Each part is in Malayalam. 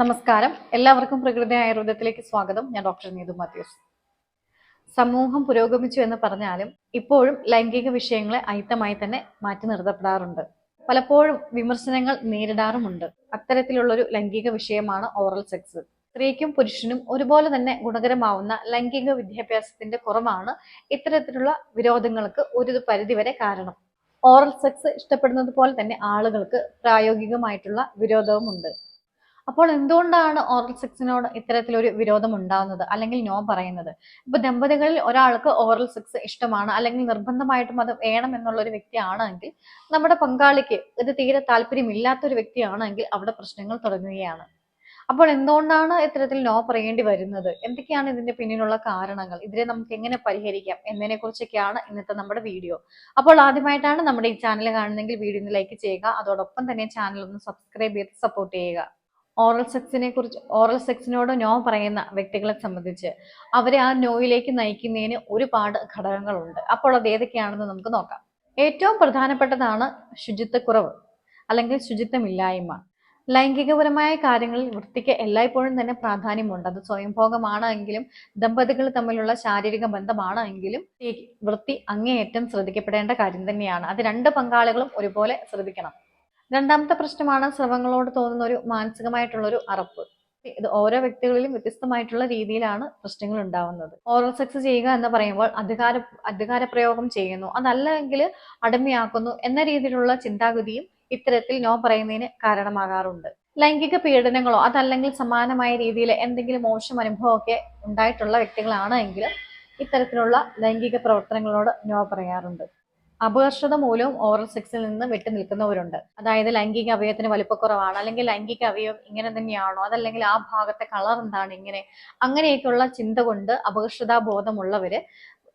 നമസ്കാരം. എല്ലാവർക്കും പ്രകൃതി ആയുർവേദത്തിലേക്ക് സ്വാഗതം. ഞാൻ ഡോക്ടർ നീതു മാത്യൂസ്. സമൂഹം പുരോഗമിച്ചു എന്ന് പറഞ്ഞാലും ഇപ്പോഴും ലൈംഗിക വിഷയങ്ങളെ അയിത്തമായി തന്നെ മാറ്റി നിർത്തപ്പെടാറുണ്ട്. പലപ്പോഴും വിമർശനങ്ങൾ നേരിടാറുമുണ്ട്. അത്തരത്തിലുള്ള ഒരു ലൈംഗിക വിഷയമാണ് ഓറൽ സെക്സ്. സ്ത്രീക്കും പുരുഷനും ഒരുപോലെ തന്നെ ഗുണകരമാവുന്ന ലൈംഗിക വിദ്യാഭ്യാസത്തിന്റെ കുറവാണ് ഇത്തരത്തിലുള്ള വിരോധങ്ങൾക്ക് ഒരു പരിധിവരെ കാരണം. ഓറൽ സെക്സ് ഇഷ്ടപ്പെടുന്നത് പോലെ തന്നെ ആളുകൾക്ക് പ്രായോഗികമായിട്ടുള്ള വിരോധവുമുണ്ട്. അപ്പോൾ എന്തുകൊണ്ടാണ് ഓറൽ സെക്സിനോട് ഇത്തരത്തിലൊരു വിരോധം ഉണ്ടാവുന്നത് അല്ലെങ്കിൽ നോ പറയുന്നത്? ഇപ്പൊ ദമ്പതികളിൽ ഒരാൾക്ക് ഓറൽ സെക്സ് ഇഷ്ടമാണ് അല്ലെങ്കിൽ നിർബന്ധമായിട്ടും അത് വേണം എന്നുള്ള ഒരു വ്യക്തിയാണെങ്കിൽ നമ്മുടെ പങ്കാളിക്ക് ഇത് തീരെ താല്പര്യമില്ലാത്ത ഒരു വ്യക്തിയാണെങ്കിൽ അവിടെ പ്രശ്നങ്ങൾ തുടങ്ങുകയാണ്. അപ്പോൾ എന്തുകൊണ്ടാണ് ഇത്തരത്തിൽ നോ പറയേണ്ടി വരുന്നത്? എന്തൊക്കെയാണ് ഇതിന്റെ പിന്നിലുള്ള കാരണങ്ങൾ? ഇതിനെ നമുക്ക് എങ്ങനെ പരിഹരിക്കാം? എന്നതിനെ കുറിച്ചൊക്കെയാണ് ഇന്നത്തെ നമ്മുടെ വീഡിയോ. അപ്പോൾ ആദ്യമായിട്ടാണ് നമ്മുടെ ഈ ചാനൽ കാണുന്നെങ്കിൽ വീഡിയോ ഒന്ന് ലൈക്ക് ചെയ്യുക. അതോടൊപ്പം തന്നെ ചാനൽ ഒന്ന് സബ്സ്ക്രൈബ് ചെയ്ത് സപ്പോർട്ട് ചെയ്യുക. ഓറൽ സെക്സിനെ കുറിച്ച് ഓറൽ സെക്സിനോട് നോ പറയുന്ന വ്യക്തികളെ സംബന്ധിച്ച് അവരെ ആ നോയിലേക്ക് നയിക്കുന്നതിന് ഒരുപാട് ഘടകങ്ങളുണ്ട്. അപ്പോൾ അത് ഏതൊക്കെയാണെന്ന് നമുക്ക് നോക്കാം. ഏറ്റവും പ്രധാനപ്പെട്ടതാണ് ശുചിത്വക്കുറവ് അല്ലെങ്കിൽ ശുചിത്വമില്ലായ്മ. ലൈംഗികപരമായ കാര്യങ്ങളിൽ വൃത്തിക്ക് എല്ലായ്പ്പോഴും തന്നെ പ്രാധാന്യമുണ്ട്. അത് സ്വയംഭോഗമാണ് എങ്കിലും ദമ്പതികൾ തമ്മിലുള്ള ശാരീരിക ബന്ധമാണ് എങ്കിലും വൃത്തി അങ്ങേയറ്റം ശ്രദ്ധിക്കപ്പെടേണ്ട കാര്യം തന്നെയാണ്. അത് രണ്ട് പങ്കാളികളും ഒരുപോലെ ശ്രദ്ധിക്കണം. രണ്ടാമത്തെ പ്രശ്നമാണ് സ്രവങ്ങളോട് തോന്നുന്ന ഒരു മാനസികമായിട്ടുള്ള ഒരു അറപ്പ്. ഇത് ഓരോ വ്യക്തികളിലും വ്യത്യസ്തമായിട്ടുള്ള രീതിയിലാണ് പ്രശ്നങ്ങൾ ഉണ്ടാവുന്നത്. ഓറൽ സെക്സ് ചെയ്യുക എന്ന് പറയുമ്പോൾ അധികാര അധികാര പ്രയോഗം ചെയ്യുന്നു അതല്ലെങ്കിൽ അടിമയാക്കുന്നു എന്ന രീതിയിലുള്ള ചിന്താഗതിയും ഇത്തരത്തിൽ നോ പറയുന്നതിന് കാരണമാകാറുണ്ട്. ലൈംഗിക പീഡനങ്ങളോ അതല്ലെങ്കിൽ സമാനമായ രീതിയിൽ എന്തെങ്കിലും മോശം അനുഭവമൊക്കെ ഉണ്ടായിട്ടുള്ള വ്യക്തികളാണ് എങ്കിൽ ഇത്തരത്തിലുള്ള ലൈംഗിക പ്രവർത്തനങ്ങളോട് നോ പറയാറുണ്ട്. അപകർഷത മൂലവും ഓറൽ സെക്സിൽ നിന്ന് വിട്ടു നിൽക്കുന്നവരുണ്ട്. അതായത് ലൈംഗിക അവയവത്തിന് വലിപ്പക്കുറവാണ് അല്ലെങ്കിൽ ലൈംഗിക അവയവം ഇങ്ങനെ തന്നെയാണോ അതല്ലെങ്കിൽ ആ ഭാഗത്തെ കളർ എന്താണ് ഇങ്ങനെ അങ്ങനെയൊക്കെയുള്ള ചിന്ത കൊണ്ട് അപകർഷതാബോധമുള്ളവര്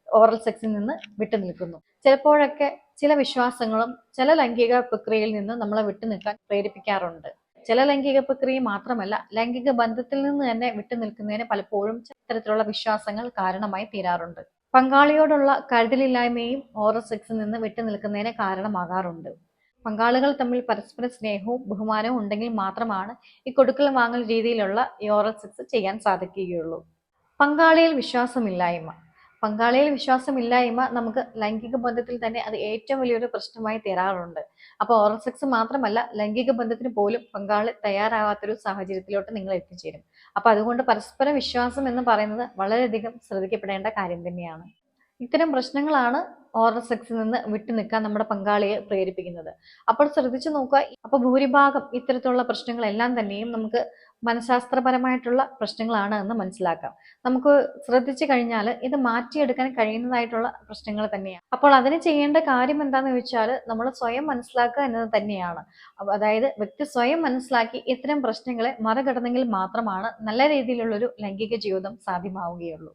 ഓറൽ സെക്സിൽ നിന്ന് വിട്ടു നിൽക്കുന്നു. ചിലപ്പോഴൊക്കെ ചില വിശ്വാസങ്ങളും ചില ലൈംഗിക പ്രക്രിയയിൽ നിന്ന് നമ്മളെ വിട്ടു നിൽക്കാൻ പ്രേരിപ്പിക്കാറുണ്ട്. ചില ലൈംഗിക പ്രക്രിയ മാത്രമല്ല ലൈംഗിക ബന്ധത്തിൽ നിന്ന് തന്നെ വിട്ടു നിൽക്കുന്നതിന് പലപ്പോഴും ഇത്തരത്തിലുള്ള വിശ്വാസങ്ങൾ കാരണമായി തീരാറുണ്ട്. പങ്കാളിയോടുള്ള കരുതലില്ലായ്മയും ഓറൽ സെക്സിൽ നിന്ന് വിട്ടു നിൽക്കുന്നതിന് കാരണമാകാറുണ്ട്. പങ്കാളികൾ തമ്മിൽ പരസ്പര സ്നേഹവും ബഹുമാനവും ഉണ്ടെങ്കിൽ മാത്രമാണ് ഈ കൊടുക്കൽ വാങ്ങൽ രീതിയിലുള്ള ഈ ഓറൽ സെക്സ് ചെയ്യാൻ സാധിക്കുകയുള്ളൂ. പങ്കാളിയിൽ വിശ്വാസമില്ലായ്മ. പങ്കാളിയിൽ വിശ്വാസമില്ലായ്മ നമുക്ക് ലൈംഗിക ബന്ധത്തിൽ തന്നെ അത് ഏറ്റവും വലിയൊരു പ്രശ്നമായി തീരാറുണ്ട്. അപ്പോൾ ഓറൽ സെക്സ് മാത്രമല്ല ലൈംഗിക ബന്ധത്തിന് പോലും പങ്കാളി തയ്യാറാവാത്തൊരു സാഹചര്യത്തിലോട്ട് നിങ്ങൾ എത്തിച്ചേരും. അപ്പൊ അതുകൊണ്ട് പരസ്പര വിശ്വാസം എന്ന് പറയുന്നത് വളരെയധികം ശ്രദ്ധിക്കപ്പെടേണ്ട കാര്യം തന്നെയാണ്. ഇത്തരം പ്രശ്നങ്ങളാണ് ഓറൽ സെക്സിൽ നിന്ന് വിട്ടു നിൽക്കാൻ നമ്മുടെ പങ്കാളിയെ പ്രേരിപ്പിക്കുന്നത്. അപ്പോൾ ശ്രദ്ധിച്ചു നോക്കുക അപ്പൊ ഭൂരിഭാഗം ഇത്തരത്തിലുള്ള പ്രശ്നങ്ങളെല്ലാം തന്നെയും നമുക്ക് മനഃശാസ്ത്രപരമായിട്ടുള്ള പ്രശ്നങ്ങളാണ് എന്ന് മനസ്സിലാക്കാം. നമുക്ക് ശ്രദ്ധിച്ചു കഴിഞ്ഞാൽ ഇത് മാറ്റിയെടുക്കാൻ കഴിയുന്നതായിട്ടുള്ള പ്രശ്നങ്ങൾ തന്നെയാണ്. അപ്പോൾ അതിന് ചെയ്യേണ്ട കാര്യം എന്താണെന്ന് ചോദിച്ചാൽ നമ്മൾ സ്വയം മനസ്സിലാക്കുക എന്നത് തന്നെയാണ്. അതായത് വ്യക്തി സ്വയം മനസ്സിലാക്കി ഇത്തരം പ്രശ്നങ്ങളെ മറികടന്നെങ്കിൽ മാത്രമാണ് നല്ല രീതിയിലുള്ളൊരു ലൈംഗിക ജീവിതം സാധ്യമാവുകയുള്ളൂ.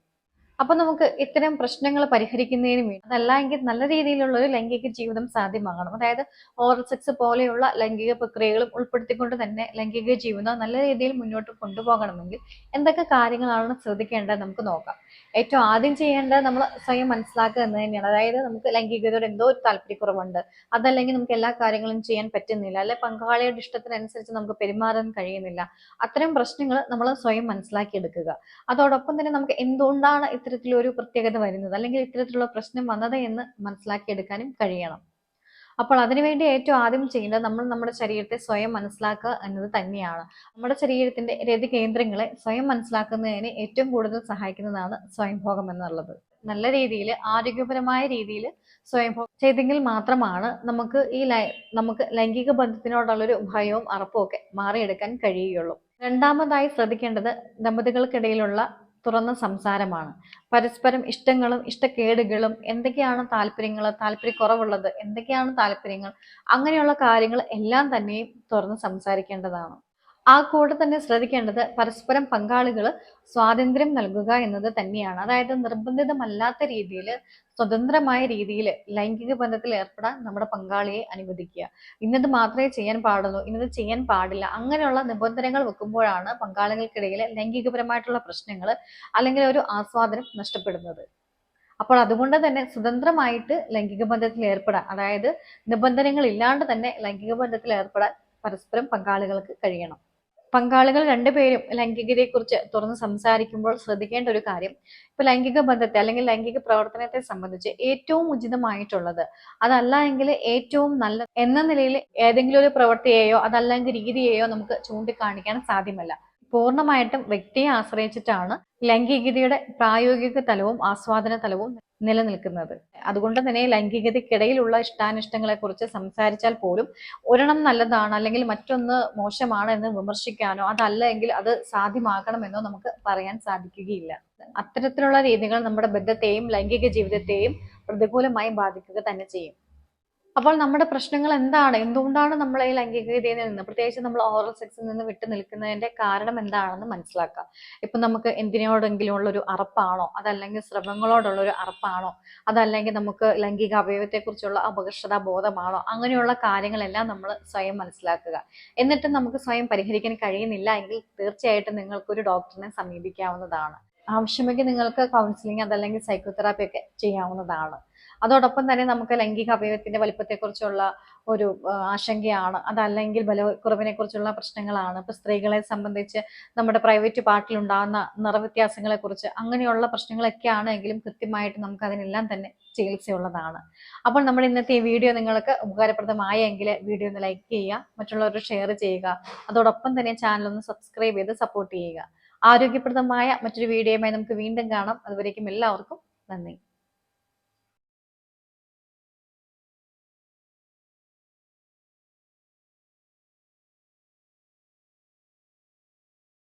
അപ്പൊ നമുക്ക് ഇത്തരം പ്രശ്നങ്ങൾ പരിഹരിക്കുന്നതിന് വേണ്ടി അതല്ല എങ്കിൽ നല്ല രീതിയിലുള്ള ഒരു ലൈംഗിക ജീവിതം സാധ്യമാകണം. അതായത് ഓറൽ സെക്സ് പോലെയുള്ള ലൈംഗിക പ്രക്രിയകളും ഉൾപ്പെടുത്തിക്കൊണ്ട് തന്നെ ലൈംഗിക ജീവിതം നല്ല രീതിയിൽ മുന്നോട്ട് കൊണ്ടുപോകണമെങ്കിൽ എന്തൊക്കെ കാര്യങ്ങളാണ് ശ്രദ്ധിക്കേണ്ടത് നമുക്ക് നോക്കാം. ഏറ്റവും ആദ്യം ചെയ്യേണ്ടത് നമ്മൾ സ്വയം മനസ്സിലാക്കുക എന്ന് തന്നെയാണ്. അതായത് നമുക്ക് ലൈംഗികതയോട് എന്തോ ഒരു താല്പര്യക്കുറവുണ്ട്. അതല്ലെങ്കിൽ നമുക്ക് എല്ലാ കാര്യങ്ങളും ചെയ്യാൻ പറ്റുന്നില്ല. അല്ലെ പങ്കാളിയുടെ ഇഷ്ടത്തിനനുസരിച്ച് നമുക്ക് പെരുമാറാൻ കഴിയുന്നില്ല. അത്തരം പ്രശ്നങ്ങൾ നമ്മൾ സ്വയം മനസ്സിലാക്കിയെടുക്കുക. അതോടൊപ്പം തന്നെ നമുക്ക് എന്തുകൊണ്ടാണ് ഇത്തരത്തിലൊരു പ്രത്യേകത വരുന്നത്. അല്ലെങ്കിൽ ഇത്തരത്തിലുള്ള പ്രശ്നം വന്നത് എന്ന് മനസ്സിലാക്കിയെടുക്കാനും കഴിയണം. അപ്പോൾ അതിനുവേണ്ടി ഏറ്റവും ആദ്യം ചെയ്യേണ്ടത് നമ്മൾ നമ്മുടെ ശരീരത്തെ സ്വയം മനസ്സിലാക്കുക എന്നത് തന്നെയാണ്. നമ്മുടെ ശരീരത്തിന്റെ രതി കേന്ദ്രങ്ങളെ സ്വയം മനസ്സിലാക്കുന്നതിന് ഏറ്റവും കൂടുതൽ സഹായിക്കുന്നതാണ് സ്വയംഭോഗം എന്നുള്ളത്. നല്ല രീതിയിൽ ആരോഗ്യപരമായ രീതിയിൽ സ്വയംഭോഗം ചെയ്തെങ്കിൽ മാത്രമാണ് നമുക്ക് ഈ നമുക്ക് ലൈംഗിക ബന്ധത്തിനോടുള്ളൊരു ഭയവും അറപ്പും ഒക്കെ മാറിയെടുക്കാൻ കഴിയുകയുള്ളൂ. രണ്ടാമതായി ശ്രദ്ധിക്കേണ്ടത് ദമ്പതികൾക്കിടയിലുള്ള തുറന്ന സംസാരമാണ്. പരസ്പരം ഇഷ്ടങ്ങളും ഇഷ്ടക്കേടുകളും എന്തൊക്കെയാണ് താല്പര്യങ്ങൾ താല്പര്യക്കുറവുള്ളത് എന്തൊക്കെയാണ് താല്പര്യങ്ങൾ അങ്ങനെയുള്ള കാര്യങ്ങൾ എല്ലാം തന്നെയും തുറന്ന് സംസാരിക്കേണ്ടതാണ്. ആ കൂടെ തന്നെ ശ്രദ്ധിക്കേണ്ടത് പരസ്പരം പങ്കാളികൾ സ്വാതന്ത്ര്യം നൽകുക എന്നത് തന്നെയാണ്. അതായത് നിർബന്ധിതമല്ലാത്ത രീതിയിൽ സ്വതന്ത്രമായ രീതിയിൽ ലൈംഗിക ബന്ധത്തിൽ ഏർപ്പെടാൻ നമ്മുടെ പങ്കാളിയെ അനുവദിക്കുക. ഇന്നത് മാത്രമേ ചെയ്യാൻ പാടുള്ളൂ ഇന്നത് ചെയ്യാൻ പാടില്ല. അങ്ങനെയുള്ള നിബന്ധനകൾ വെക്കുമ്പോഴാണ് പങ്കാളികൾക്കിടയിൽ ലൈംഗികപരമായിട്ടുള്ള പ്രശ്നങ്ങൾ അല്ലെങ്കിൽ ഒരു ആസ്വാദനം നഷ്ടപ്പെടുന്നത്. അപ്പോൾ അതുകൊണ്ട് തന്നെ സ്വതന്ത്രമായിട്ട് ലൈംഗിക ബന്ധത്തിൽ ഏർപ്പെടാൻ അതായത് നിബന്ധനകൾ ഇല്ലാണ്ട് തന്നെ ലൈംഗിക ബന്ധത്തിൽ ഏർപ്പെടാൻ പരസ്പരം പങ്കാളികൾക്ക് കഴിയണം. പങ്കാളികൾ രണ്ടുപേരും ലൈംഗികതയെക്കുറിച്ച് തുറന്ന് സംസാരിക്കുമ്പോൾ ശ്രദ്ധിക്കേണ്ട ഒരു കാര്യം ഇപ്പൊ ലൈംഗിക ബന്ധത്തെ അല്ലെങ്കിൽ ലൈംഗിക പ്രവർത്തനത്തെ സംബന്ധിച്ച് ഏറ്റവും ഉചിതമായിട്ടുള്ളത് അതല്ല എങ്കിൽ ഏറ്റവും നല്ല എന്ന നിലയിൽ ഏതെങ്കിലും ഒരു പ്രവൃത്തിയെയോ അതല്ലെങ്കിൽ രീതിയെയോ നമുക്ക് ചൂണ്ടിക്കാണിക്കാൻ സാധ്യമല്ല. പൂർണമായിട്ടും വ്യക്തിയെ ആശ്രയിച്ചിട്ടാണ് ലൈംഗികതയുടെ പ്രായോഗിക തലവും ആസ്വാദന തലവും നിലനിൽക്കുന്നത്. അതുകൊണ്ട് തന്നെ ലൈംഗികതയ്ക്കിടയിലുള്ള ഇഷ്ടാനിഷ്ടങ്ങളെ കുറിച്ച് സംസാരിച്ചാൽ പോലും ഒരെണ്ണം നല്ലതാണ് അല്ലെങ്കിൽ മറ്റൊന്ന് മോശമാണ് എന്ന് വിമർശിക്കാനോ അതല്ല എങ്കിൽ അത് സാധ്യമാകണമെന്നോ നമുക്ക് പറയാൻ സാധിക്കുകയില്ല. അത്തരത്തിലുള്ള രീതികൾ നമ്മുടെ ബന്ധത്തെയും ലൈംഗിക ജീവിതത്തെയും പ്രതികൂലമായി ബാധിക്കുക തന്നെ ചെയ്യും. അപ്പോൾ നമ്മുടെ പ്രശ്നങ്ങൾ എന്താണ്? എന്തുകൊണ്ടാണ് നമ്മൾ ഈ ലൈംഗികതയിൽ നിന്ന് പ്രത്യേകിച്ച് നമ്മൾ ഓറൽ സെക്സിൽ നിന്ന് വിട്ടു നിൽക്കുന്നതിന്റെ കാരണം എന്താണെന്ന് മനസ്സിലാക്കാം ഇപ്പൊ നമുക്ക് എന്തിനോടെങ്കിലും ഉള്ള ഒരു അറപ്പാണോ? അതല്ലെങ്കിൽ ശ്രമങ്ങളോടുള്ള ഒരു അറപ്പാണോ? അതല്ലെങ്കിൽ നമുക്ക് ലൈംഗിക അവയവത്തെക്കുറിച്ചുള്ള അപകർഷതാ ബോധമാണോ? അങ്ങനെയുള്ള കാര്യങ്ങളെല്ലാം നമ്മൾ സ്വയം മനസ്സിലാക്കുക. എന്നിട്ട് നമുക്ക് സ്വയം പരിഹരിക്കാൻ കഴിയുന്നില്ല എങ്കിൽ തീർച്ചയായിട്ടും നിങ്ങൾക്കൊരു ഡോക്ടറിനെ സമീപിക്കാവുന്നതാണ്. ആവശ്യമെങ്കിൽ നിങ്ങൾക്ക് കൗൺസിലിംഗ് അതല്ലെങ്കിൽ സൈക്കോതെറാപ്പി ഒക്കെ ചെയ്യാവുന്നതാണ്. അതോടൊപ്പം തന്നെ നമുക്ക് ലൈംഗിക അവയവത്തിന്റെ വലിപ്പത്തെക്കുറിച്ചുള്ള ഒരു ആശങ്കയാണ്. അതല്ലെങ്കിൽ ബലക്കുറവിനെ കുറിച്ചുള്ള പ്രശ്നങ്ങളാണ്. ഇപ്പൊ സ്ത്രീകളെ സംബന്ധിച്ച് നമ്മുടെ പ്രൈവറ്റ് പാർട്ടിൽ ഉണ്ടാകുന്ന നിറവ്യത്യാസങ്ങളെ കുറിച്ച് അങ്ങനെയുള്ള പ്രശ്നങ്ങളൊക്കെ ആണെങ്കിലും കൃത്യമായിട്ട് നമുക്ക് അതിനെല്ലാം തന്നെ ചികിത്സയുള്ളതാണ്. അപ്പോൾ നമ്മുടെ ഇന്നത്തെ ഈ വീഡിയോ നിങ്ങൾക്ക് ഉപകാരപ്രദമായെങ്കിൽ വീഡിയോ ഒന്ന് ലൈക്ക് ചെയ്യുക മറ്റുള്ളവർക്ക് ഷെയർ ചെയ്യുക. അതോടൊപ്പം തന്നെ ചാനൽ ഒന്ന് സബ്സ്ക്രൈബ് ചെയ്ത് സപ്പോർട്ട് ചെയ്യുക. ആരോഗ്യപ്രദമായ മറ്റൊരു വീഡിയോയുമായി നമുക്ക് വീണ്ടും കാണാം. അതുവരേക്കും എല്ലാവർക്കും നന്ദി.